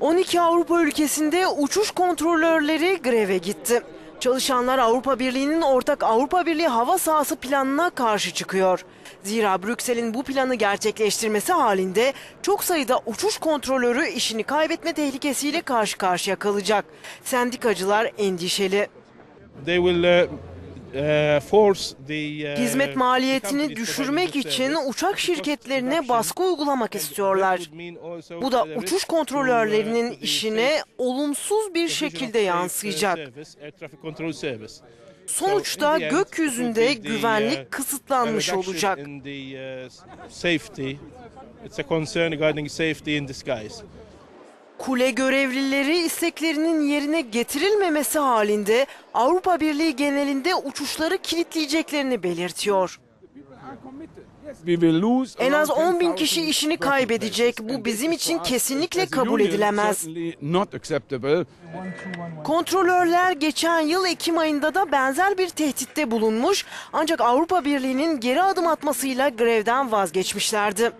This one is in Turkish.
12 Avrupa ülkesinde uçuş kontrolörleri greve gitti. Çalışanlar Avrupa Birliği'nin ortak Avrupa Birliği hava sahası planına karşı çıkıyor. Zira Brüksel'in bu planı gerçekleştirmesi halinde çok sayıda uçuş kontrolörü işini kaybetme tehlikesiyle karşı karşıya kalacak. Sendikacılar endişeli. They will uh, the uh, Hizmet maliyetini düşürmek için uçak şirketlerine baskı uygulamak istiyorlar. Bu da uçuş kontrolörlerinin işine olumsuz bir şekilde yansıyacak. Sonuçta gökyüzünde uh, güvenlik kısıtlanmış olacak. uh. It's a concern regarding safety in skies. Kule görevlileri isteklerinin yerine getirilmemesi halinde Avrupa Birliği genelinde uçuşları kilitleyeceklerini belirtiyor. En az around 10 bin 10,000 kişi işini kaybedecek. Bu bizim için kesinlikle kabul edilemez. Kontrolörler geçen yıl Ekim ayında da benzer bir tehditte bulunmuş ancak Avrupa Birliği'nin geri adım atmasıyla grevden vazgeçmişlerdi.